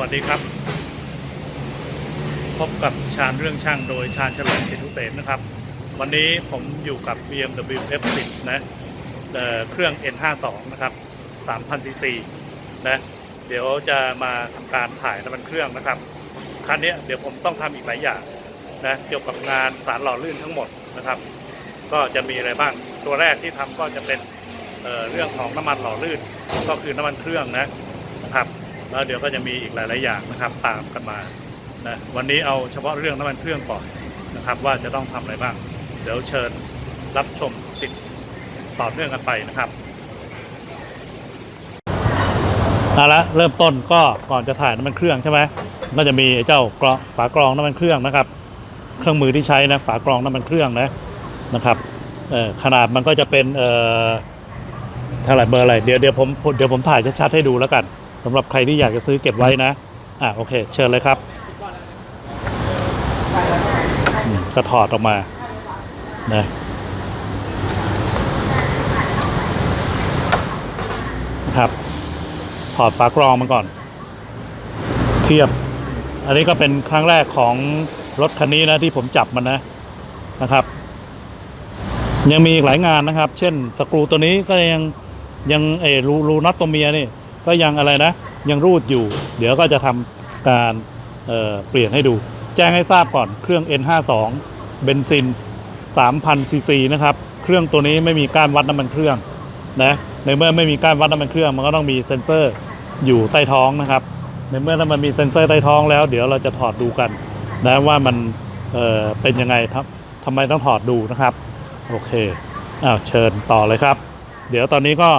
วัสดีครับ พบกับชาญเรื่องช่างโดยชาญเฉลิมศรีทุเสนนะครับ วันนี้ผมอยู่กับ BMW F10 นะเเครื่อง N52 นะครับ 3,000 cc นะเดี๋ยวจะมาทำการถ่ายน้ำมันเครื่องนะครับ คันนี้เดี๋ยวผมต้องทำอีกหลายอย่างนะเกี่ยวกับงานสารหล่อลื่นทั้งหมดนะครับ ก็จะมีอะไรบ้างตัวแรกที่ทำก็จะเป็นเเรื่องของน้ำมันหล่อลื่นก็คือน้ำมันเครื่องนะนะครับ แล้วเดี๋ยวก็จะมีอีกหลาย ๆ อย่างนะครับตามกันมานะวันนี้เอาเฉพาะเรื่องน้ำมันเครื่องก่อนนะครับว่าจะต้องทำอะไรบ้าง เดี๋ยวเชิญรับชมติดต่อเนื่องกันไปนะครับเอาละเริ่มต้นก็ก่อนจะถ่ายน้ำมันเครื่องใช่ไหมก็จะมีเจ้ากรองฝากรองน้ำมันเครื่องนะครับ เครื่องมือที่ใช้นะฝากรองน้ำมันเครื่องนะนะครับขนาดมันก็จะเป็นเอ่อเท่าไหร่เบอร์อะไรเดี๋ยวเดี๋ยวผมเดี๋ยวผมถ่ายชัดๆให้ดูแล้วกัน สำหรับใครที่อยากจะซื้อเก็บไว้นะ อะโอเค เชิญเลยครับอืมก็ถอดออกมานะนะครับ ถอดฝากรองมันก่อน เทียบ อันนี้ก็เป็นครั้งแรกของรถคันนี้นะที่ผมจับมันนะนะครับ ยังมีอีกหลายงานนะครับ เช่นสกรูตัวนี้ก็ยังยังเออรูรูน็อตตัวเมียนี่ ก็ยังอะไรนะ ยังรูดอยู่ เดี๋ยวก็จะทำการเเปลี่ยนให้ดู แจ้งให้ทราบก่อนเครื่อง N52 เบนซิน3,000ซีซีนะครับ เครื่องตัวนี้ไม่มีการวัดน้ำมันเครื่องนะในเมื่อไม่มีการวัดน้ำมันเครื่อง มันก็ต้องมีเซ็นเซอร์อยู่ใต้ท้องนะครับ ในเมื่อถ้ามันมีเซ็นเซอร์ใต้ท้องแล้ว เดี๋ยวเราจะถอดดูกันนะว่ามันเเป็นยังไงครับทำไมต้องถอดดูนะครับ โอเคอ้าวเชิญต่อเลยครับ เดี๋ยวตอนนี้ก็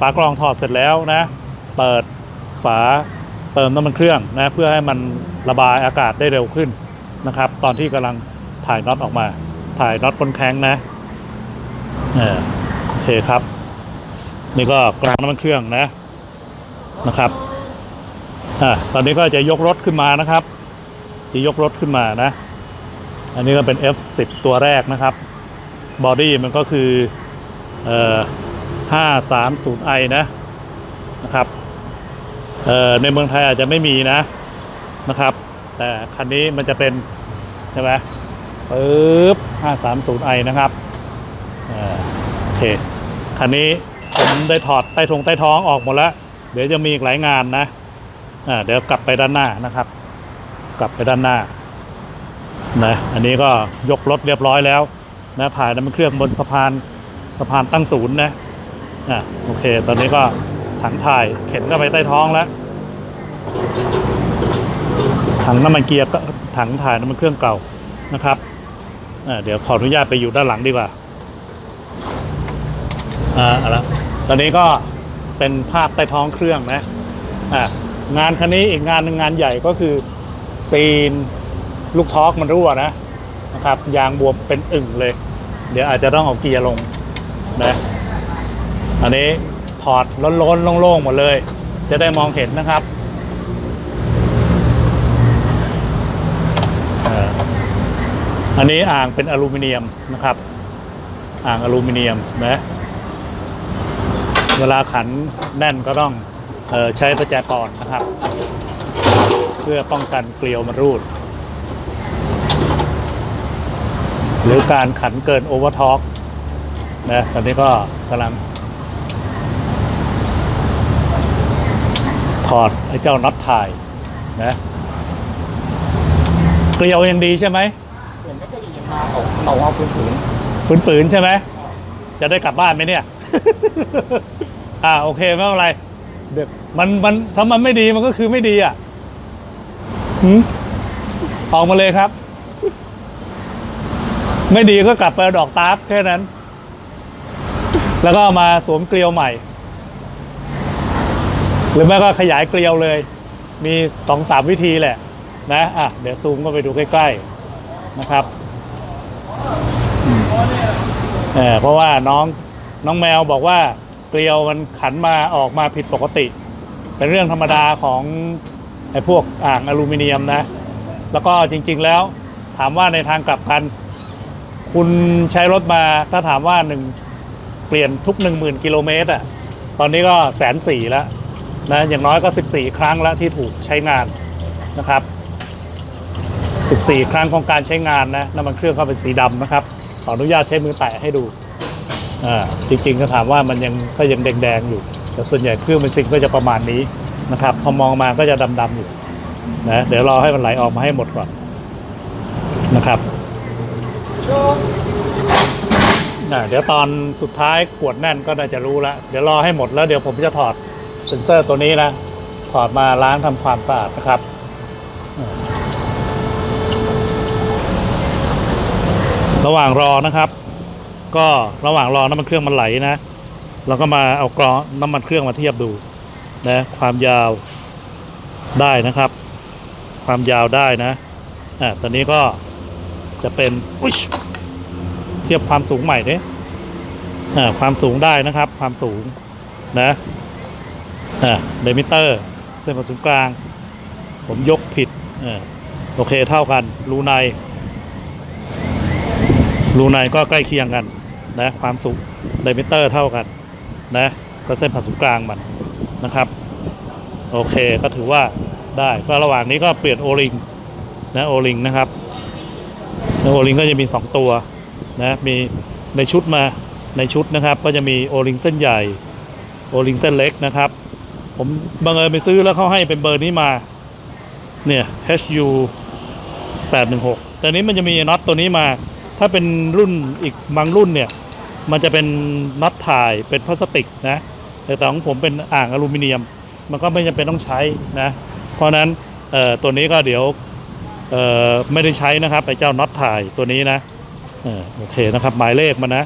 ฝากรองถอดเสร็จแล้วนะ เปิดฝาเติมน้ำมันเครื่องนะเพื่อให้มันระบายอากาศได้เร็วขึ้นนะครับ ตอนที่กำลังถ่ายน็อตออกมา ถ่ายน็อตก้นแข้งนะโอเคครับ นี่ก็กรองน้ำมันเครื่องนะนะครับอะตอนนี้ก็จะยกรถขึ้นมานะครับ จะยกรถขึ้นมานะ อันนี้ก็เป็น F10 ตัวแรกนะครับบอดี้มันก็คือเอ่อ 530i นะนะครับเอ่อในเมืองไทยอาจจะไม่มีนะนะครับ แต่คันนี้มันจะเป็น ใช่ไหมปึ๊บ 530i นะครับเอ่อโอเค คันนี้ผมได้ถอดใต้ทงใต้ท้องออกหมดแล้ว เดี๋ยวจะมีอีกหลายงานนะอ่าเดี๋ยวกลับไปด้านหน้านะครับ กลับไปด้านหน้านะอันนี้ก็ยกรถเรียบร้อยแล้วนะผ่านน้ำมันเครื่องบนสะพานสะพานตั้งศูนย์นะ อะโอเค ตอนนี้ก็ถังถ่ายเข็นเข้าไปใต้ท้องแล้ว ถังน้ำมันเกียร์ก็ถังถ่ายน้ำมันเครื่องเก่านะครับอ่าเดี๋ยวขออนุญาตไปอยู่ด้านหลังดีกว่าอ่าอาละตอนนี้ก็เป็นภาพใต้ท้องเครื่องนะอะงานคันนี้อีกงานหนึ่งงานใหญ่ก็คือซีนลูกทอร์กมันรั่วนะนะครับยางบวมเป็นอึ่งเลย เดี๋ยวอาจจะต้องเอาเกียร์ลงนะ อันนี้ถอดล้นๆโล่งๆหมดเลย จะได้มองเห็นนะครับอันนี้อ่างเป็นอลูมิเนียมนะครับ อ่างอลูมิเนียมนะเวลาขันแน่นก็ต้องออใช้ประแจปอนนะครับ เพื่อป้องกันเกลียวมันรูด หรือการขันเกินโอเวอร์ท็อกนะตอนนี้ก็กำลัง อดไอ้เจ้าน็อตถ่ายนะเกลียวยังดีใช่ไหมเห็นแมกกาลีนมาออกมันออกมาฝืนฝืนๆใช่ไหมจะได้กลับบ้านไหมเนี่ย อ่าโอเคไม่เป็นไรเดี๋ยวมันมันถ้ามันไม่ดีมันก็คือไม่ดีอะหืมออกมาเลยครับ ไม่ดีก็กลับไปเอาดอกตาร์ฟแค่นั้น แล้วก็เอามาสวมเกลียวใหม่ หรือไม่ก็ขยายเกลียวเลย มีสองสามวิธีแหละนะอะเดี๋ยวซูมก็ไปดูใกล้ๆนะครับเออเพราะว่าน้องน้องแมวบอกว่าเกลียวมันขันมาออกมาผิดปกติ เป็นเรื่องธรรมดาของไอ้พวกอ่างอลูมิเนียมนะ แล้วก็จริง ๆแล้วถามว่าในทางกลับกัน คุณใช้รถมาถ้าถามว่าหนึ่งเปลี่ยนทุก 1 0,000 กิโลเมตรอะตอนนี้ก็แสนสี่แล้ว นะอย่างน้อยก็ 14 ครั้งแล้วที่ถูกใช้งานนะครับ 14 ครั้งของการใช้งานนะน้ำมันเครื่องก็เป็นสีดำนะครับ ขออนุญาตใช้มือแตะให้ดูอ่าจริงๆก็ถามว่ามันยังก็ยังแดงๆอยู่ แต่ส่วนใหญ่เครื่องเป็นซิงก็จะประมาณนี้นะครับพอมองมาก็จะดำๆอยู่นะเดี๋ยวรอให้มันไหลออกมาให้หมดก่อนนะครับอ่าเดี๋ยวตอนสุดท้ายกวดแน่นก็น่าจะรู้แล้วเดี๋ยวรอให้หมดแล้วเดี๋ยวผมจะถอด เซ็นเซอร์ตัวนี้นะถอดมาล้างทำความสะอาดนะครับระหว่างรอนะครับ ก็ระหว่างรอน้ำมันเครื่องมันไหลนะเราก็มาเอากรองน้ำมันเครื่องมาเทียบดูนะความยาวได้นะครับ ความยาวได้นะอ่าตอนนี้ก็จะเป็นอุ๊ยเทียบความสูงใหม่เนี่ยอ่าความสูงได้นะครับ ความสูงนะอ่า เดมิเตอร์ เส้นผ่าศูนย์กลาง ผมยกผิดอโอเคเท่ากัน รูใน รูในก็ใกล้เคียงกันนะความสูงไดมิเตอร์เท่ากันนะก็เส้นผ่าศูนย์กลางมันนะครับ โอเคก็ถือว่าได้ก็ระหว่างนี้ก็เปลี่ยนโอลิงนะโอลิงนะครับโอลิงก็จะมี 2 ตัวนะมีในชุดมาในชุดนะครับ ก็จะมีโอลิงเส้นใหญ่โอลิงเส้นเล็กนะครับ ผมบังเอิญไปซื้อแล้วเขาให้เป็นเบอร์นี้มา เนี่ย HU 816แต่นี้มันจะมีน็อตตัวนี้มา ถ้าเป็นรุ่นอีกบางรุ่นเนี่ย มันจะเป็นน็อตถ่ายเป็นพลาสติกนะ แต่ของผมเป็นอ่างอลูมิเนียม มันก็ไม่จำเป็นต้องใช้นะ เพราะนั้นตัวนี้ก็เดี๋ยวไม่ได้ใช้นะครับไอ้เจ้าน็อตถ่ายตัวนี้นะเออโอเคนะครับหมายเลขมันนะ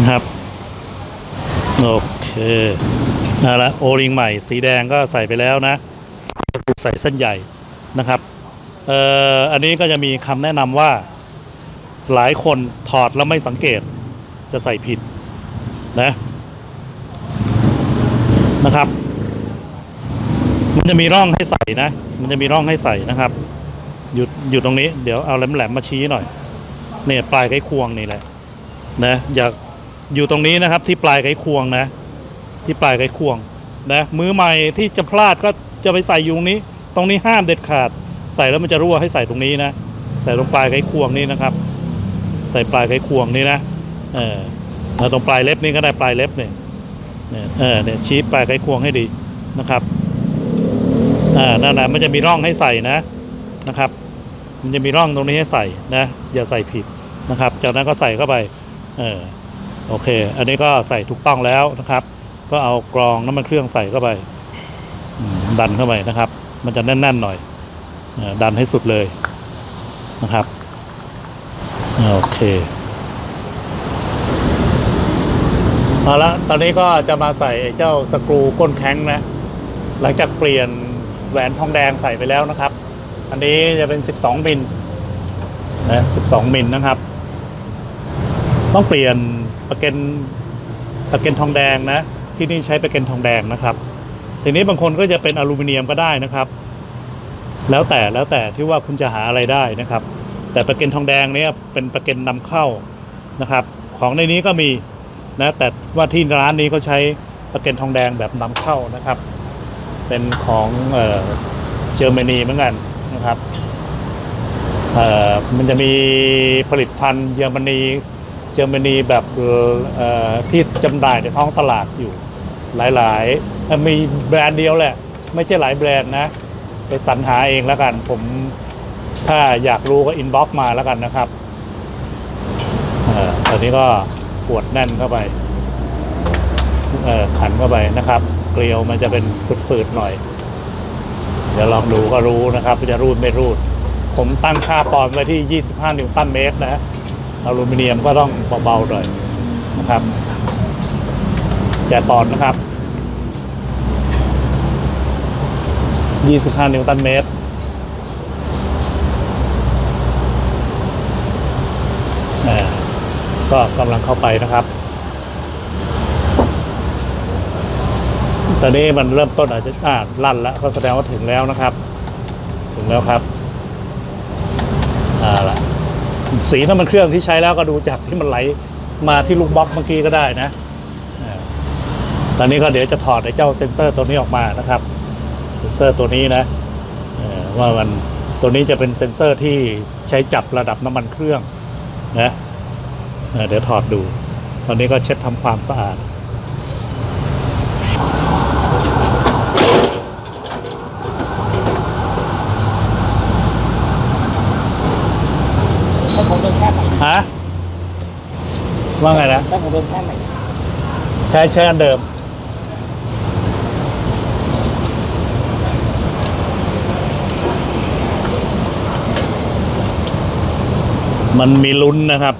นะครับ โอเคเอาละโอริงใหม่ สีแดงก็ใส่ไปแล้วนะ ใส่เส้นใหญ่นะครับเอ่ออันนี้ก็จะมีคำแนะนำว่าหลายคนถอดแล้วไม่สังเกตจะใส่ผิดนะนะครับ มันจะมีร่องให้ใส่นะ มันจะมีร่องให้ใส่นะครับอยู่อยู่ตรงนี้ เดี๋ยวเอาแหลมๆมมาชี้หน่อย เนี่ยปลายไขควงนี่แหละนะอย่า อยู่ตรงนี้นะครับที่ปลายไขควงนะ ที่ปลายไขควงนะมือใหม่ที่จะพลาดก็จะไปใส่อยู่ตรงนี้ ตรงนี้ห้ามเด็ดขาด ใส่แล้วมันจะรั่วให้ใส่ตรงนี้นะ ใส่ตรงปลายไขควงนี่นะครับ ใส่ปลายไขควงนี่นะเออแล้วตรงปลายเล็บนี่ก็ได้ปลายเล็บนี่เนี่ยเออเนี่ยชี้ปลายไขควงให้ดีนะครับอ่านั่นนะมันจะมีร่องให้ใส่นะนะครับ มันจะมีร่องตรงนี้ให้ใส่นะอย่าใส่ผิดนะครับ จากนั้นก็ใส่เข้าไป เออ โอเค อันนี้ก็ใส่ถูกต้องแล้วนะครับ ก็เอากรองน้ำมันเครื่องใส่เข้าไป ดันเข้าไปนะครับ มันจะแน่นๆหน่อยดันให้สุดเลยนะครับ โอเคเอาละตอนนี้ก็จะมาใส่เจ้าสกรูก้นแข้งนะหลังจากเปลี่ยนแหวนทองแดงใส่ไปแล้วนะครับ อันนี้จะเป็น 12มิลนะ12มิลนะครับ ต้องเปลี่ยน ประเก็นประเก็นทองแดงนะ ที่นี่ใช้ประเก็นทองแดงนะครับทีนี้บางคนก็จะเป็นอลูมิเนียมก็ได้นะครับ แล้วแต่แล้วแต่ที่ว่าคุณจะหาอะไรได้นะครับ แต่ประเก็นทองแดงเนี่ยเป็นประเก็นนำเข้านะครับ ของในนี้ก็มีนะแต่ว่าที่ร้านนี้เขาใช้ประเก็นทองแดงแบบนำเข้านะครับ เป็นของเเยอรมนีเหมือนกันนะครับเออมันจะมีผลิตภัณฑ์เยอรมนี เยอรมนีแบบที่จำหน่ายในท้องตลาดอยู่หลายๆ มีแบรนด์เดียวแหละ ไม่ใช่หลายแบรนด์นะ ไปสรรหาเองแล้วกัน ผมถ้าอยากรู้ก็อินบ็อกมาแล้วกันนะครับอ่อตอนนี้ก็ปวดแน่นเข้าไปเอ่อขันเข้าไปนะครับ เกลียวมันจะเป็นฝืดๆหน่อย เดี๋ยวลองดูก็รู้นะครับจะรูดไม่รูด ผมตั้งค่าปอนด์ไว้ที่ 25 นิวตันเมตรนะ อลูมิเนียมก็ต้องเบาๆหน่อยนะครับแจกปอนนะครับ 25 นิวตันเมตรอ่าก็กำลังเข้าไปนะครับ ตอนนี้มันเริ่มต้นอาจจะอ่าลั่นแล้วก็แสดงว่าถึงแล้วนะครับ ถึงแล้วครับอ่าละ สีน้ำมันเครื่องที่ใช้แล้วก็ดูจากที่มันไหลมาที่ลูกบล็อกเมื่อกี้ก็ได้นะตอนนี้ก็เดี๋ยวจะถอดไอ้เจ้าเซ็นเซอร์ตัวนี้ออกมานะครับ เซ็นเซอร์ตัวนี้นะว่ามันตัวนี้จะเป็นเซ็นเซอร์ที่ใช้จับระดับน้ำมันเครื่องนะเอ่อเดี๋ยวถอดดู ตอนนี้ก็เช็ดทำความสะอาด ใช้ของเดิมแค่ไหน ฮะ ว่าไงนะ ใช้ของเดิมแค่ไหนใช้ใช้อันเดิม มันมีลุ้นนะครับ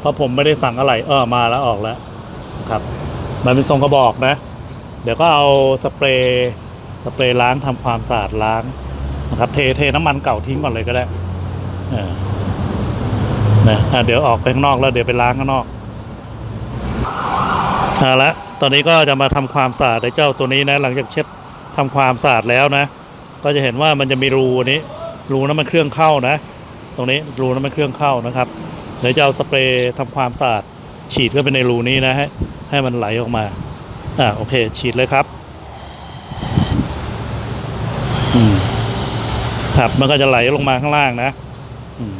เพราะผมไม่ได้สั่งอะไรเออมาแล้วออกแล้วนะครับ มันเป็นทรงกระบอกนะ เดี๋ยวก็เอาสเปรย์สเปรย์ล้างทำความสะอาดล้างนะครับ เทเทน้ำมันเก่าทิ้งก่อนเลยก็ได้เออนะอะเดี๋ยวออกไปข้างนอกแล้วเดี๋ยวไปล้างข้างนอก เอาละตอนนี้ก็จะมาทำความสะอาดไอ้เจ้าตัวนี้นะ หลังจากเช็ดทำความสะอาดแล้วนะ ก็จะเห็นว่ามันจะมีรูนี้ รูน้ำมันเครื่องเข้านะ ตรงนี้รูน้ำมันเครื่องเข้านะครับเดี๋ยวจะเอาสเปรย์ทำความสะอาดฉีดเข้าไปในรูนี้นะให้ให้มันไหลออกมาอ่าโอเค ฉีดเลยครับอืมครับมันก็จะไหลลงมาข้างล่างนะอืม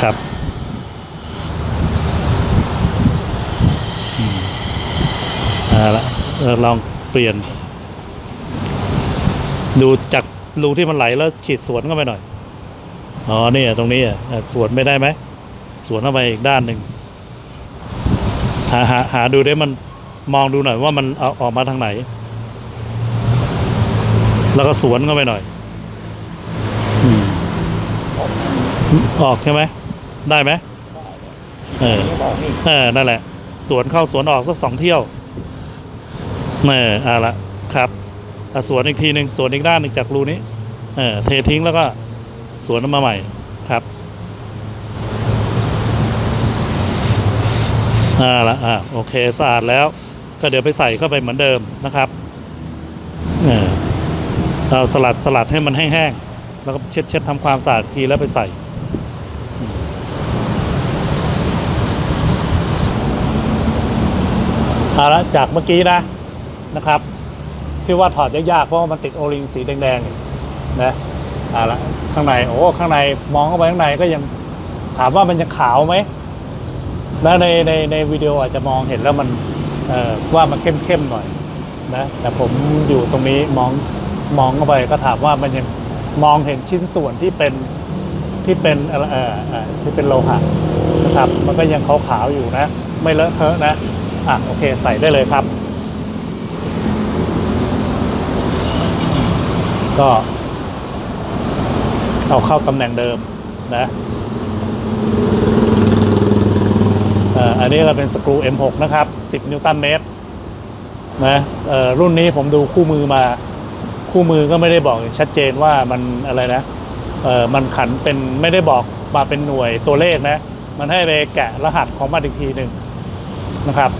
ครับ เอา ละเออลองเปลี่ยน ดูจากรูที่มันไหลแล้วฉีดสวนเข้าไปหน่อย อ๋อนี่อะตรงนี้อะสวนไม่ได้ไหม สวนเข้าไปอีกด้านหนึ่งหาหาหาดูได้มันมองดูหน่อยว่ามันเอาออกมาทางไหน แล้วก็สวนเข้าไปหน่อยออกใช่ไหม ได้ไหมเออเออนั่นแหละ สวนเข้าสวนออกสักสองเที่ยว เออเอาละครับสวนอีกทีหนึ่งสวนอีกด้านหนึ่งจากรูนี้เออเททิ้งแล้วก็สวนมาใหม่ครับอ่าละอ่าโอเคสะอาดแล้ว ก็เดี๋ยวไปใส่เข้าไปเหมือนเดิมนะครับเออเราสลัดสลัดให้มันแห้งๆแล้วก็เช็ดเช็ดทำความสะอาดทีแล้วไปใส่เอาละจากเมื่อกี้นะ นะครับ ที่ว่าถอดยากๆเพราะว่ามันติดโอลิงสีแดงๆนะเอาละข้างในโอ้ข้างในมองเข้าไปข้างในก็ยังถามว่ามันจะขาวไหมแล้วในในในวิดีโออาจจะมองเห็นแล้วมันว่ามันเข้มๆหน่อยนะแต่ผมอยู่ตรงนี้มองมองเข้าไปก็ถามว่ามันยังมองเห็นชิ้นส่วนที่เป็นที่เป็นเอ่อเอ่อเอ่อที่เป็นโลหะนะครับมันก็ยังขาวๆอยู่นะ ไม่เลอะเทอะนะอะโอเคใส่ได้เลยครับ ก็ เอาเข้าตำแหน่งเดิมนะอันนี้ก็เป็นสกรู M6 นะครับ 10 นิวตันเมตรนะรุ่นนี้ผมดูคู่มือมา คู่มือก็ไม่ได้บอกชัดเจนว่ามันอะไรนะมันขันเป็นไม่ได้บอกมาเป็นหน่วยตัวเลขนะ มันให้ไปแกะรหัสของมันอีกทีหนึ่งนะครับ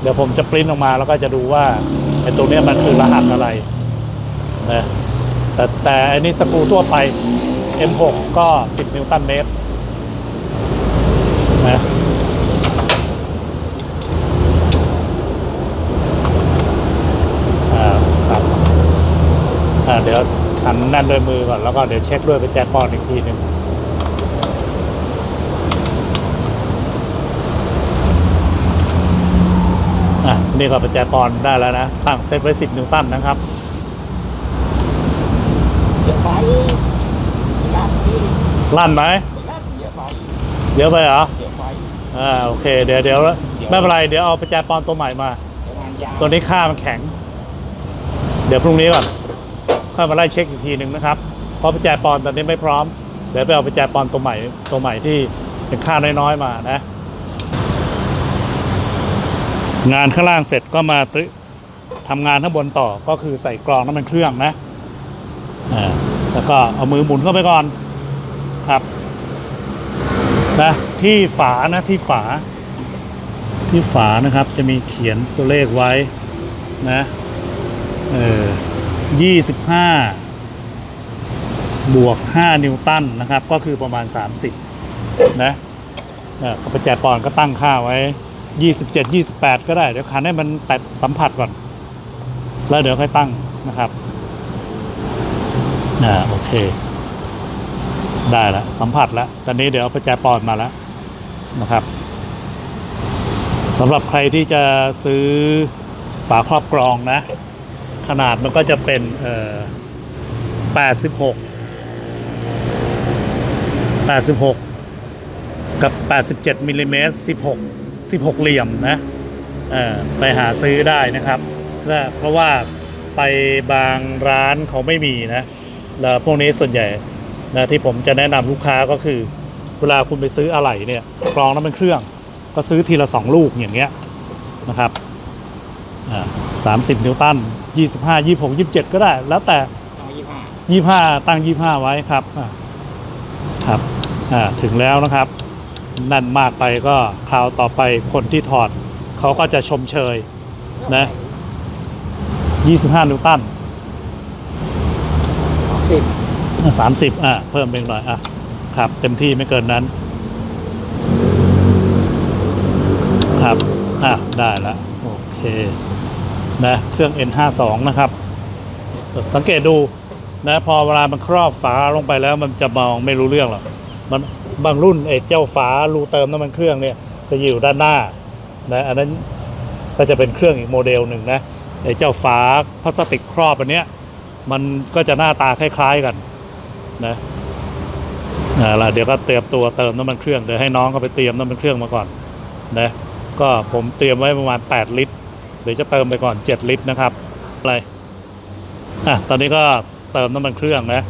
เดี๋ยวผมจะปริ้นออกมาแล้วก็จะดูว่าไอ้ตัวนี้มันคือรหัสอะไร นะแต่แต่อันนี้สกรูทั่วไป M6 ก็ 10 นิวตันเมตรนะอ่าครับอ่าเดี๋ยวขันแน่นด้วยมือก่อน แล้วก็เดี๋ยวเช็คด้วยไปแจกปอนอีกทีหนึ่งอะ นี่ก็ประแจปอนได้แล้วนะตั้งเซตไว้ 10 นิวตันนะครับ ลั่นไหมลาดเยอะไปเยอะไปเหรออ่าโอเค เดี๋ยวเดี๋ยวไม่เป็นไร เดี๋ยวเอาประแจปอนตัวใหม่มา ตัวนี้ค่ามันแข็ง เดี๋ยวพรุ่งนี้ก่อนค่อยมาไล่เช็คอีกทีหนึ่งนะครับ เพราะประแจปอนตอนนี้ไม่พร้อม เดี๋ยวไปเอาประแจปอนตัวใหม่ตัวใหม่ที่เป็นค่าน้อยๆมานะ งานข้างล่างเสร็จก็มาตรึทำงานข้างบนต่อก็คือใส่กรองน้ำมันเครื่องนะอ่า แล้วก็เอามือหมุนเข้าไปก่อนครับนะที่ฝานะที่ฝา ที่ฝานะครับจะมีเขียนตัวเลขไว้นะเออยี่สิบห้าบวกห้านิวตันนะครับ ก็คือประมาณ 30 นะเออประแจปอนก็ตั้งค่าไว้ยี่สิบเจ็ดยี่สิบแปดก็ได้ เดี๋ยวคันให้มันแตะสัมผัสก่อน แล้วเดี๋ยวค่อยตั้งนะครับ อ่าโอเค ได้แล้วสัมผัสแล้วตอนนี้เดี๋ยวประแจปอนมาแล้วนะครับสำหรับใครที่จะซื้อฝาครอบกรองนะ ขนาดมันก็จะเป็นเอ่อ86 86 กับ 87มิลลิเมตร16 16 เหลี่ยมนะเออไปหาซื้อได้นะครับ เพราะว่าไปบางร้านเขาไม่มีนะ แล้วพวกนี้ส่วนใหญ่นะที่ผมจะแนะนำลูกค้าก็คือ เวลาคุณไปซื้ออะไหล่เนี่ยกรองน้ำมันเครื่อง ก็ซื้อทีละ 2 ลูกอย่างเงี้ยนะครับอ่า30นิวตัน25 26 27ก็ได้ แล้วแต่ยี่ห้ายี่ห้าตั้งยี่ห้าไว้ครับครับอ่าถึงแล้วนะครับ นั่นมากไปก็คราวต่อไปคนที่ถอดเขาก็จะชมเชยนะยี่สิบห้านิวตัน สิบสามสิบอะเพิ่มเองหน่อยอะครับ เต็มที่ไม่เกินนั้น ครับอะได้แล้วโอเคนะเครื่อง N52 นะครับสสังเกตดูนะพอเวลามันครอบฝาลงไปแล้วมันจะมองไม่รู้เรื่องหรอกมันบางรุ่นไอ้เจ้าฝารูเติมน้ำมันเครื่องเนี่ยจะอยู่ด้านหน้านะอันนั้นก็จะเป็นเครื่องอีกโมเดลหนึ่งนะไอ้เจ้าฝาพลาสติกครอบอันเนี้ย มันก็จะหน้าตาคล้าย ๆกันนะอ่าล่ะเดี๋ยวก็เตรียมตัวเติมน้ำมันเครื่องเดี๋ยวให้น้องเขาไปเตรียมน้ำมันเครื่องมาก่อนนะก็ผมเตรียมไว้ประมาณ 8 ลิตร เดี๋ยวจะเติมไปก่อน 7 ลิตรนะครับอะไรอะตอนนี้ก็เติมน้ำมันเครื่องนะ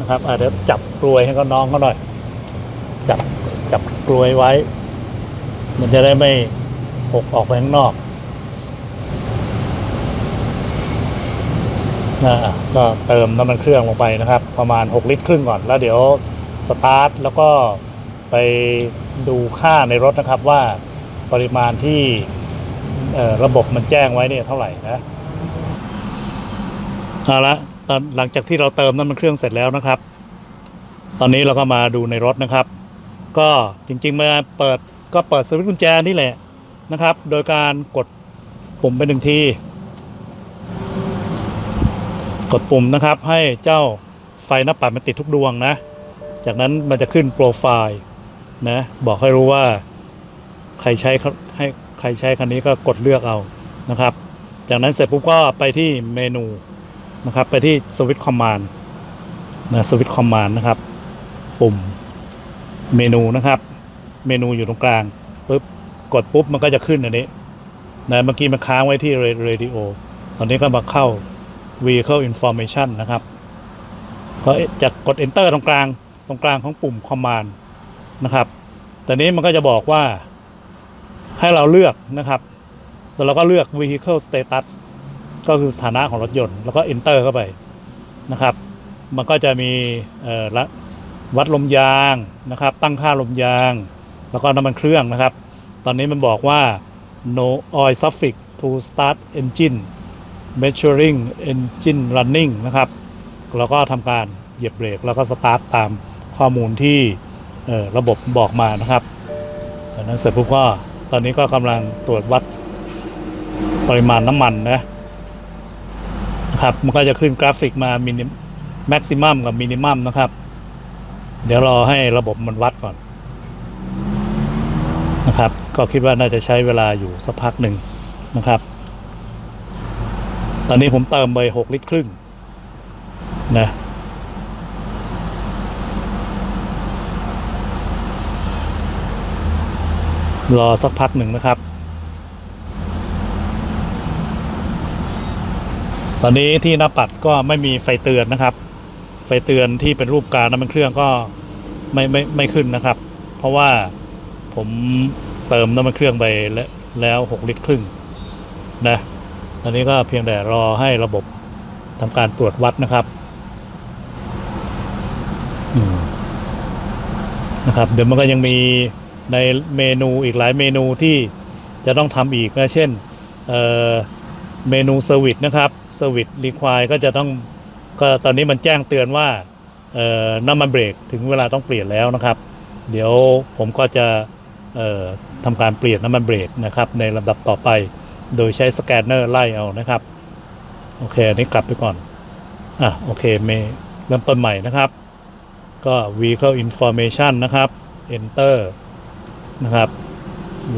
นะครับอะเดี๋ยวจับกลวยให้เขาน้องเขาหน่อย จับจับกลวยไว้ มันจะได้ไม่หกออกไปข้างนอก นะก็เติมน้ำมันเครื่องลงไปนะครับ ประมาณ 6 ลิตรครึ่งก่อน แล้วเดี๋ยวสตาร์ทแล้วก็ไปดูค่าในรถนะครับว่าปริมาณที่ระบบมันแจ้งไว้เนี่ยเท่าไหร่นะเอาละตอนหลังจากที่เราเติมน้ำมันเครื่องเสร็จแล้วนะครับ ตอนนี้เราก็มาดูในรถนะครับ ก็จริงๆมาเปิดก็เปิดสวิตช์กุญแจนี่แหละนะครับ โดยการกดปุ่มไปหนึ่งที กดปุ่มนะครับให้เจ้าไฟหน้าปัดมันติดทุกดวงนะ จากนั้นมันจะขึ้นโปรไฟล์นะบอกให้รู้ว่าใครใช้ให้ใครใช้คันนี้ก็กดเลือกเอานะครับ จากนั้นเสร็จปุ๊บก็ไปที่เมนูนะครับไปที่สวิตช์คอมมานด์นะสวิตช์คอมมานด์นะครับ ปุ่มเมนูนะครับ เมนูอยู่ตรงกลางปุ๊บกดปุ๊บมันก็จะขึ้นอันนี้นะเมื่อกี้มันค้างไว้ที่เรดิโอตอนนี้ก็มาเข้า vehicle information นะครับ ก็จะกด enter ตรงกลางตรงกลางของปุ่ม command นะครับตอนนี้มันก็จะบอกว่าให้เราเลือกนะครับแล้วเราก็เลือก vehicle status ก็คือสถานะของรถยนต์ แล้วก็ enter เข้าไปนะครับ มันก็จะมีเอ่อวัดลมยางนะครับ ตั้งค่าลมยาง แล้วก็น้ำมันเครื่องนะครับ ตอนนี้มันบอกว่า no oil suffix to start engine measuring engine running นะครับเราก็ทำการเหยียบเบรกแล้วก็สตาร์ทตามข้อมูลที่ระบบบอกมานะครับจากนั้นเสร็จปุ๊บก็ตอนนี้ก็กำลังตรวจวัดปริมาณน้ำมันนะนะครับมันก็จะขึ้นกราฟิกมามินิแม็กซิมัมกับมินิมัมนะครับ เดี๋ยวรอให้ระบบมันวัดก่อนนะครับ ก็คิดว่าน่าจะใช้เวลาอยู่สักพักหนึ่งนะครับ ตอนนี้ผมเติมไปหกลิตรครึ่งนะรอสักพักหนึ่งนะครับ ตอนนี้ที่หน้าปัดก็ไม่มีไฟเตือนนะครับ ไฟเตือนที่เป็นรูปการน้ำมันเครื่องก็ไม่ไม่ไม่ขึ้นนะครับ เพราะว่าผมเติมน้ำมันเครื่องไปแล้วแล้วหกลิตรครึ่งนะ ตอนนี้ก็เพียงแต่รอให้ระบบทำการตรวจวัดนะครับนะครับ เดี๋ยวมันก็ยังมีในเมนูอีกหลายเมนูที่จะต้องทำอีกนะเช่นเเมนูเซอร์วิสนะครับเซอร์วิสรีควายก็จะต้องก็ตอนนี้มันแจ้งเตือนว่าน้ำมันเบรกถึงเวลาต้องเปลี่ยนแล้วนะครับ เดี๋ยวผมก็จะทำการเปลี่ยนน้ำมันเบรกนะครับในลำดับต่อไป โดยใช้สแกนเนอร์ไล่เอานะครับ โอเค อันนี้กลับไปก่อน อะ โอเคเมเริ่มต้นใหม่นะครับ ก็ vehicle information นะครับ enter นะครับ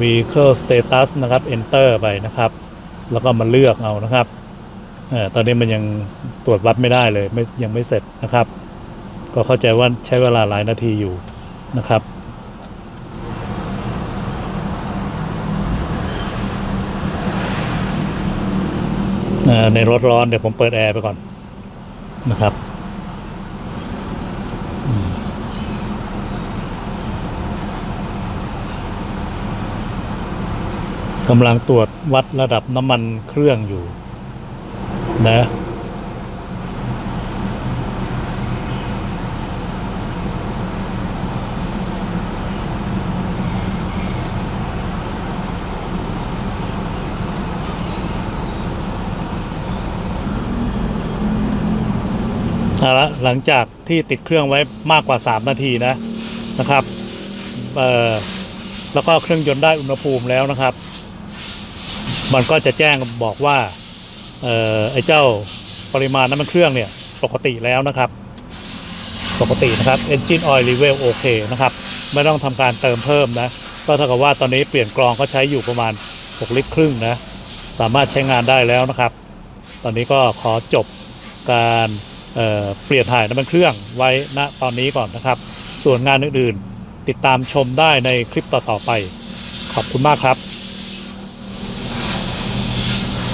vehicle status นะครับ enter ไปนะครับ แล้วก็มาเลือกเอานะครับอตอนนี้มันยังตรวจวัดไม่ได้เลยไม่ยังไม่เสร็จนะครับ ก็เข้าใจว่าใช้เวลาหลายนาทีอยู่นะครับ เอ่อ ในรถร้อนเดี๋ยวผมเปิดแอร์ไปก่อนนะครับกำลังตรวจวัดระดับน้ำมันเครื่องอยู่ นะ เอาละหลังจากที่ติดเครื่องไว้มากกว่า 3 นาทีนะนะครับเอ่อแล้วก็เครื่องยนต์ได้อุณหภูมิแล้วนะครับ มันก็จะแจ้งบอกว่าเอ่อไอ้เจ้าปริมาณน้ำมันเครื่องเนี่ยปกติแล้วนะครับ ปกตินะครับ engine oil level โอเคนะครับ ไม่ต้องทำการเติมเพิ่มนะ ก็เท่ากับว่าตอนนี้เปลี่ยนกรองก็ใช้อยู่ประมาณ 6 ลิตรครึ่งนะ สามารถใช้งานได้แล้วนะครับ ตอนนี้ก็ขอจบการ เปลี่ยนถ่ายน้ำมันเครื่องไว้ณตอนนี้ก่อนนะครับ ส่วนงานอื่นๆ ติดตามชมได้ในคลิปต่อๆไป ขอบคุณมากครับ